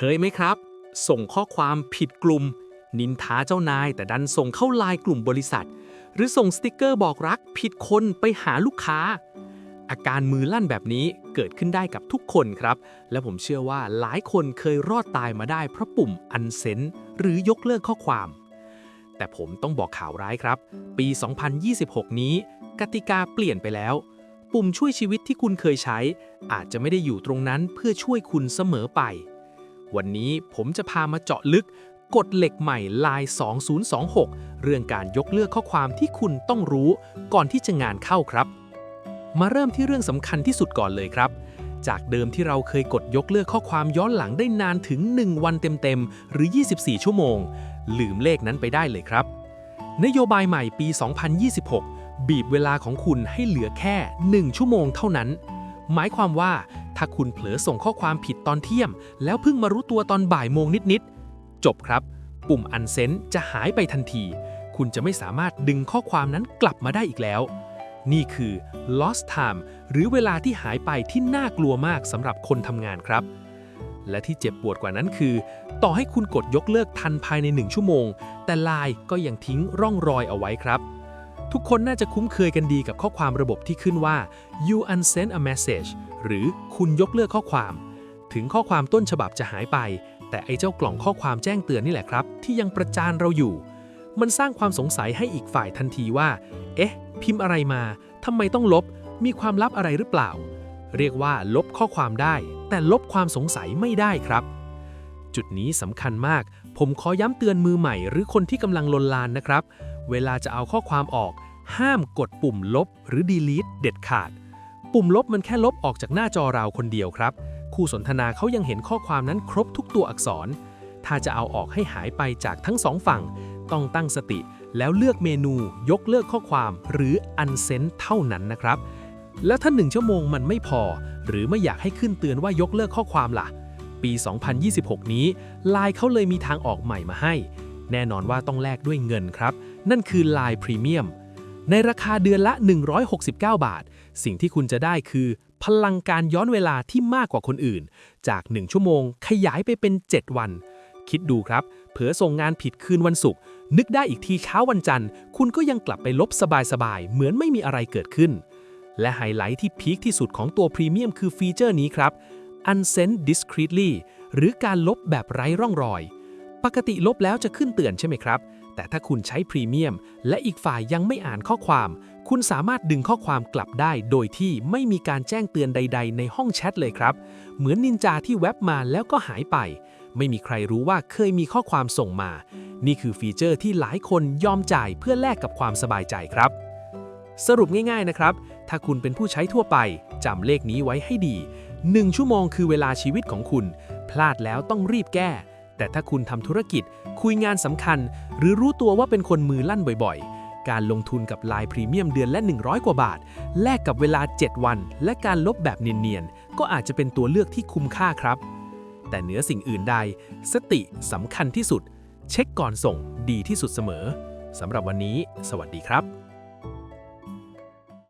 เคยไหมครับ ส่งข้อความผิดกลุ่ม นินทาเจ้านายแต่ดันส่งเข้าไลน์กลุ่มบริษัท หรือส่งสติกเกอร์บอกรักผิดคนไปหาลูกค้า อาการมือลั่นแบบนี้เกิดขึ้นได้กับทุกคนครับ และผมเชื่อว่าหลายคนเคยรอดตายมาได้เพราะปุ่มอันเซนหรือยกเลิกข้อความแต่ผมต้องบอกข่าวร้ายครับ ปี 2026 นี้ กติกาเปลี่ยนไปแล้ว ปุ่มช่วยชีวิตที่คุณเคยใช้ อาจจะไม่ได้อยู่ตรงนั้นเพื่อช่วยคุณเสมอไป วันนี้ผมจะพามาเจาะลึกกฎเหล็กใหม่ลาย 2026 เรื่องการยกเลิกข้อความที่คุณต้องรู้ก่อนที่จะงานเข้าครับ มาเริ่มที่เรื่องสำคัญที่สุดก่อนเลยครับ จากเดิมที่เราเคยกดยกเลิกข้อความย้อนหลังได้นานถึง 1 วันเต็มๆ หรือ 24 ชั่วโมง ลืมเลขนั้นไปได้เลยครับ นโยบายใหม่ปี 2026 บีบเวลาของคุณให้เหลือแค่ 1 ชั่วโมงเท่านั้น หมายความว่า ถ้าคุณเผลอส่งข้อความผิดตอนเที่ยงแล้วเพิ่งมารู้ตัวตอนบ่ายโมงนิดๆ จบครับ ปุ่มอันเซนจะหายไปทันที คุณจะไม่สามารถดึงข้อความนั้นกลับมาได้อีกแล้ว นี่คือ lost time หรือเวลาที่หายไปที่น่ากลัวมากสำหรับคนทำงานครับ และที่เจ็บปวดกว่านั้นคือ ต่อให้คุณกดยกเลิกทันภายใน1ชั่วโมง แต่ไลน์ก็ยังทิ้งร่องรอยเอาไว้ครับทุกคนน่าจะคุ้นเคยกันดีกับข้อความระบบที่ขึ้นว่า you unsend a message หรือคุณยกเลิกข้อความ ถึงข้อความต้นฉบับจะหายไป แต่ไอ้เจ้ากล่องข้อความแจ้งเตือนนี่แหละครับ ที่ยังประจานเราอยู่ มันสร้างความสงสัยให้อีกฝ่ายทันทีว่า เอ๊ะ พิมพ์อะไรมาทำไมต้องลบ มีความลับอะไรหรือเปล่า เรียกว่าลบข้อความได้ แต่ลบความสงสัยไม่ได้ครับ จุดนี้สำคัญมาก ผมขอย้ำเตือนมือใหม่ หรือคนที่กำลังลนลานนะครับ เวลาจะเอาข้อความออก ห้ามกดปุ่มลบหรือ delete เด็ดขาด ปุ่มลบมันแค่ลบออกจากหน้าจอเราคนเดียวครับ คู่สนทนาเขายังเห็นข้อความนั้นครบทุกตัวอักษร ถ้าจะเอาออกให้หายไปจากทั้งสองฝั่ง ต้องตั้งสติ แล้วเลือกเมนู ยกเลิกข้อความ หรือ unsend เท่านั้นนะครับ แล้วถ้า1ชั่วโมงมันไม่พอ หรือไม่อยากให้ขึ้นเตือนว่ายกเลิกข้อความล่ะ ปี 2026 นี้ Line เขาเลยมีทางออกใหม่มาให้ แน่นอนว่าต้องแลกด้วยเงินครับ นั่นคือ Line Premium ในราคาเดือนละ 169 บาท สิ่งที่คุณจะได้คือ พลังการย้อนเวลาที่มากกว่าคนอื่น จาก 1 ชั่วโมง ขยายไปเป็น 7 วัน คิดดูครับ เผลอส่งงานผิดคืนวันศุกร์นึกได้อีกทีเช้าวันจันทร์ คุณก็ยังกลับไปลบสบายๆ เหมือนไม่มีอะไรเกิดขึ้น และไฮไลท์ที่พีคที่สุดของตัวพรีเมียมคือฟีเจอร์นี้ครับ unsend discreetly หรือการลบแบบไร้ร่องรอย ปกติลบแล้วจะขึ้นเตือนใช่ไหมครับ แต่ถ้าคุณใช้พรีเมียม และอีกฝ่ายยังไม่อ่านข้อความ คุณสามารถดึงข้อความกลับได้ โดยที่ไม่มีการแจ้งเตือนใด ๆ ในห้องแชทเลยครับ เหมือนนินจาที่แว็บมาแล้วก็หายไป ไม่มีใครรู้ว่าเคยมีข้อความส่งมา นี่คือฟีเจอร์ที่หลายคนยอมจ่ายเพื่อแลกกับความสบายใจครับ สรุปง่ายๆนะครับ ถ้าคุณเป็นผู้ใช้ทั่วไปจำเลขนี้ไว้ให้ดี 1 ชั่วโมงคือเวลาชีวิตของคุณ พลาดแล้วต้องรีบแก้ แต่ถ้าคุณทำธุรกิจ คุยงานสำคัญ หรือรู้ตัวว่าเป็นคนมือลั่นบ่อยๆ การลงทุนกับ Line พรีเมียมเดือนละ 100 กว่าบาท แลกกับเวลา 7 วัน และการลบแบบเนียนๆ ก็อาจจะเป็นตัวเลือกที่คุ้มค่าครับ แต่เหนือสิ่งอื่นใด สติสำคัญที่สุด เช็คก่อนส่งดีที่สุดเสมอสำหรับวันนี้ สวัสดีครับ